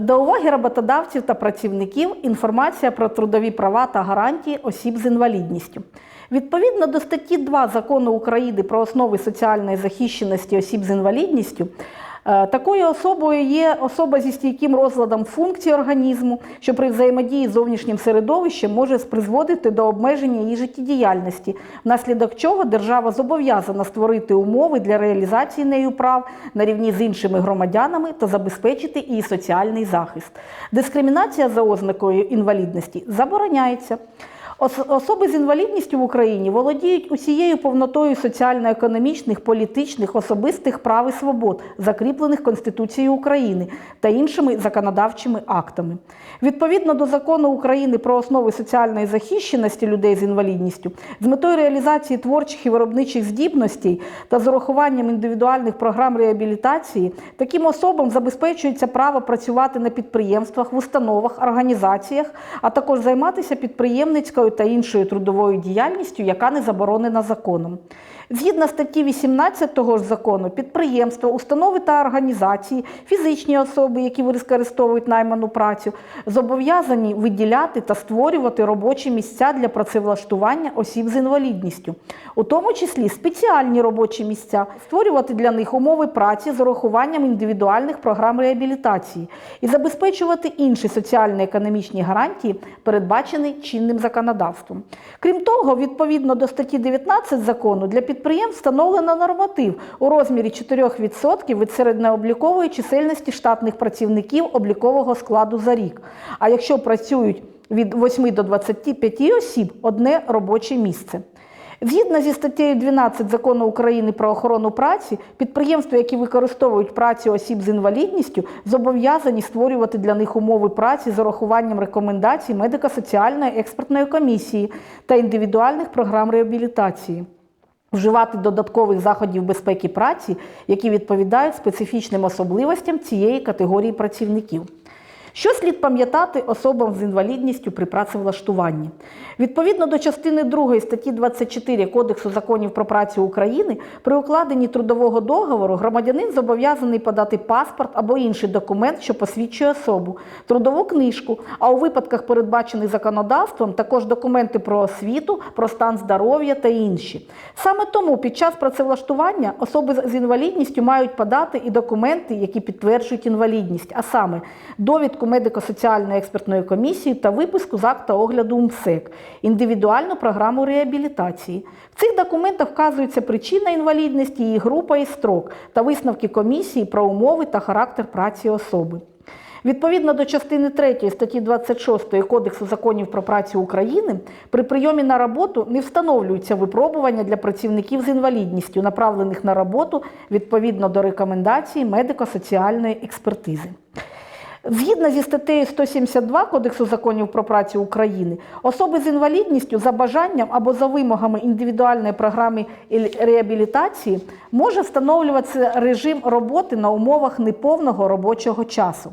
До уваги роботодавців та працівників інформація про трудові права та гарантії осіб з інвалідністю. Відповідно до статті 2 закону України про основи соціальної захищеності осіб з інвалідністю, такою особою є особа зі стійким розладом функцій організму, що при взаємодії з зовнішнім середовищем може призводити до обмеження її життєдіяльності, внаслідок чого держава зобов'язана створити умови для реалізації нею прав на рівні з іншими громадянами та забезпечити її соціальний захист. Дискримінація за ознакою інвалідності забороняється. Ос- Особи з інвалідністю в Україні володіють усією повнотою соціально-економічних, політичних, особистих прав і свобод, закріплених Конституцією України та іншими законодавчими актами. Відповідно до закону України про основи соціальної захищеності людей з інвалідністю, з метою реалізації творчих і виробничих здібностей та з урахуванням індивідуальних програм реабілітації, таким особам забезпечується право працювати на підприємствах, в установах, організаціях, а також займатися підприємницькою та іншою трудовою діяльністю, яка не заборонена законом. Згідно статті 18 того ж закону, підприємства, установи та організації, фізичні особи, які використовують найману працю, зобов'язані виділяти та створювати робочі місця для працевлаштування осіб з інвалідністю, у тому числі спеціальні робочі місця, створювати для них умови праці з урахуванням індивідуальних програм реабілітації і забезпечувати інші соціально-економічні гарантії, передбачені чинним законодавством. Крім того, відповідно до статті 19 закону для підприємств встановлено норматив у розмірі 4% від середньооблікової чисельності штатних працівників облікового складу за рік. А якщо працюють від 8 до 25 осіб одне робоче місце. Згідно зі статтею 12 закону України про охорону праці, підприємства, які використовують працю осіб з інвалідністю, зобов'язані створювати для них умови праці з урахуванням рекомендацій медико-соціальної експертної комісії та індивідуальних програм реабілітації. Вживати додаткових заходів безпеки праці, які відповідають специфічним особливостям цієї категорії працівників. Що слід пам'ятати особам з інвалідністю при працевлаштуванні? Відповідно до частини 2 статті 24 Кодексу законів про працю України, при укладенні трудового договору громадянин зобов'язаний подати паспорт або інший документ, що посвідчує особу, трудову книжку, а у випадках, передбачених законодавством, також документи про освіту, про стан здоров'я та інші. Саме тому під час працевлаштування особи з інвалідністю мають подати і документи, які підтверджують інвалідність, а саме довідку медико-соціальної експертної комісії та виписку з акта огляду МСЕК, індивідуальну програму реабілітації. В цих документах вказується причина інвалідності, її група і строк та висновки комісії про умови та характер праці особи. Відповідно до частини 3 статті 26 Кодексу законів про працю України, при прийомі на роботу не встановлюються випробування для працівників з інвалідністю, направлених на роботу відповідно до рекомендацій медико-соціальної експертизи. Згідно зі статтею 172 Кодексу законів про працю України, особи з інвалідністю за бажанням або за вимогами індивідуальної програми реабілітації може встановлюватися режим роботи на умовах неповного робочого часу.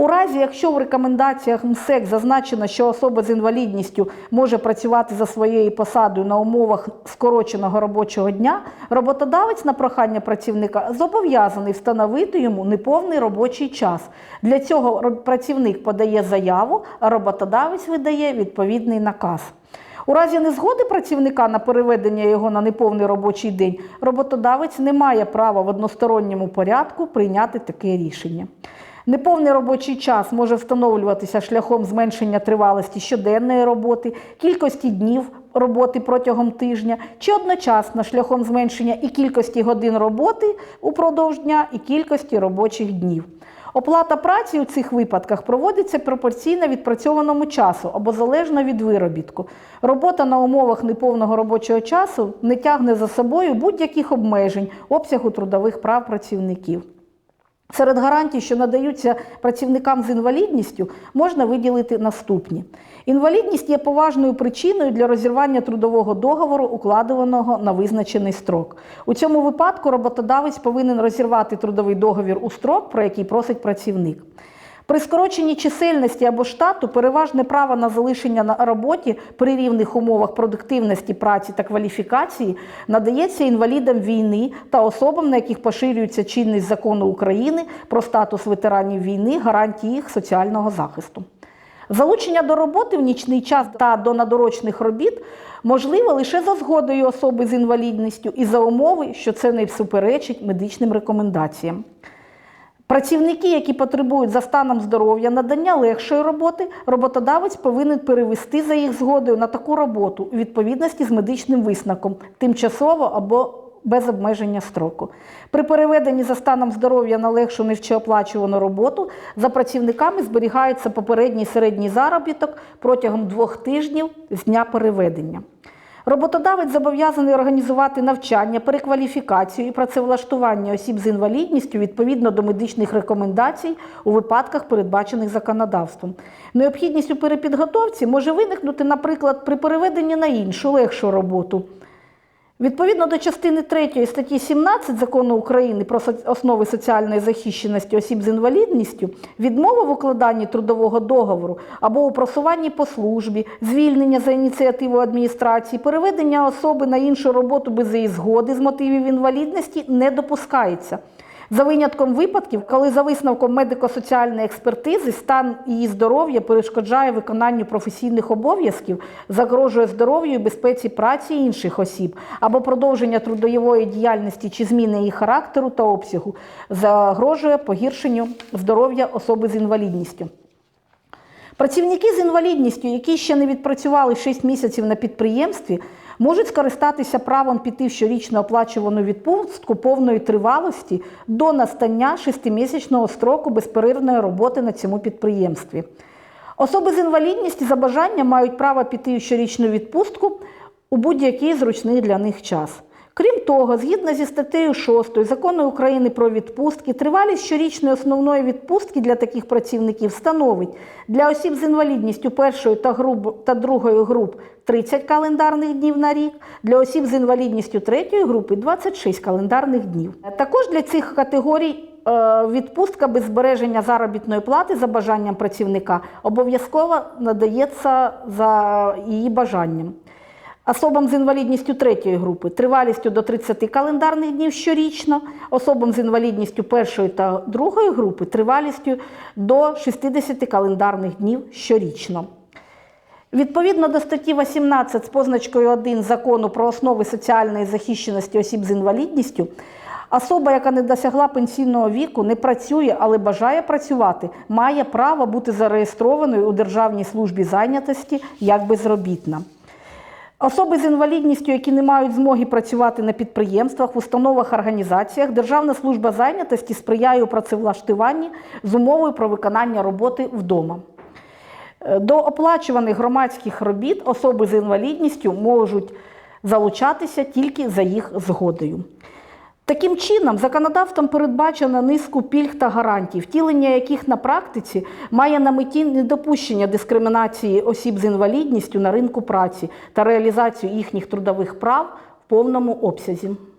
У разі, якщо в рекомендаціях МСЕК зазначено, що особа з інвалідністю може працювати за своєю посадою на умовах скороченого робочого дня, роботодавець на прохання працівника зобов'язаний встановити йому неповний робочий час. Для цього працівник подає заяву, а роботодавець видає відповідний наказ. У разі незгоди працівника на переведення його на неповний робочий день, роботодавець не має права в односторонньому порядку прийняти таке рішення. Неповний робочий час може встановлюватися шляхом зменшення тривалості щоденної роботи, кількості днів роботи протягом тижня, чи одночасно шляхом зменшення і кількості годин роботи упродовж дня, і кількості робочих днів. Оплата праці у цих випадках проводиться пропорційно відпрацьованому часу або залежно від виробітку. Робота на умовах неповного робочого часу не тягне за собою будь-яких обмежень обсягу трудових прав працівників. Серед гарантій, що надаються працівникам з інвалідністю, можна виділити наступні: інвалідність є поважною причиною для розірвання трудового договору, укладуваного на визначений строк. У цьому випадку роботодавець повинен розірвати трудовий договір у строк, про який просить працівник. При скороченні чисельності або штату переважне право на залишення на роботі при рівних умовах продуктивності праці та кваліфікації надається інвалідам війни та особам, на яких поширюється чинність закону України про статус ветеранів війни, гарантії їх соціального захисту. Залучення до роботи в нічний час та до надорочних робіт можливо лише за згодою особи з інвалідністю і за умови, що це не суперечить медичним рекомендаціям. Працівники, які потребують за станом здоров'я надання легшої роботи, роботодавець повинен перевести за їх згодою на таку роботу у відповідності з медичним висновком, тимчасово або без обмеження строку. При переведенні за станом здоров'я на легшу нижчеоплачувану роботу за працівниками зберігається попередній середній заробіток протягом двох тижнів з дня переведення. Роботодавець зобов'язаний організувати навчання, перекваліфікацію і працевлаштування осіб з інвалідністю відповідно до медичних рекомендацій у випадках, передбачених законодавством. Необхідність у перепідготовці може виникнути, наприклад, при переведенні на іншу легшу роботу. Відповідно до частини 3 статті 17 закону України про основи соціальної захищеності осіб з інвалідністю, відмова в укладанні трудового договору або у просуванні по службі, звільнення за ініціативою адміністрації, переведення особи на іншу роботу без її згоди з мотивів інвалідності не допускається. За винятком випадків, коли за висновком медико-соціальної експертизи стан її здоров'я перешкоджає виконанню професійних обов'язків, загрожує здоров'ю і безпеці праці інших осіб, або продовження трудової діяльності чи зміни її характеру та обсягу, загрожує погіршенню здоров'я особи з інвалідністю. Працівники з інвалідністю, які ще не відпрацювали 6 місяців на підприємстві, можуть скористатися правом піти в щорічно оплачувану відпустку повної тривалості до настання шестимісячного строку безперервної роботи на цьому підприємстві. Особи з інвалідністю за бажанням мають право піти в щорічну відпустку у будь-який зручний для них час. Крім того, згідно зі статтею 6 Закону України про відпустки, тривалість щорічної основної відпустки для таких працівників становить для осіб з інвалідністю першої та, груп, та другої груп 30 календарних днів на рік, для осіб з інвалідністю третьої групи 26 календарних днів. Також для цих категорій е, відпустка без збереження заробітної плати за бажанням працівника обов'язково надається за її бажанням. Особам з інвалідністю третьої групи тривалістю до 30 календарних днів щорічно, особам з інвалідністю першої та другої групи тривалістю до 60 календарних днів щорічно. Відповідно до статті 18 з позначкою 1 закону про основи соціальної захищеності осіб з інвалідністю, особа, яка не досягла пенсійного віку, не працює, але бажає працювати, має право бути зареєстрованою у Державній службі зайнятості як безробітна. Особи з інвалідністю, які не мають змоги працювати на підприємствах, установах, організаціях, Державна служба зайнятості сприяє у працевлаштуванні з умовою про виконання роботи вдома. Е, До оплачуваних громадських робіт особи з інвалідністю можуть залучатися тільки за їх згодою. Таким чином, законодавством передбачено низку пільг та гарантій, втілення яких на практиці має на меті недопущення дискримінації осіб з інвалідністю на ринку праці та реалізацію їхніх трудових прав в повному обсязі.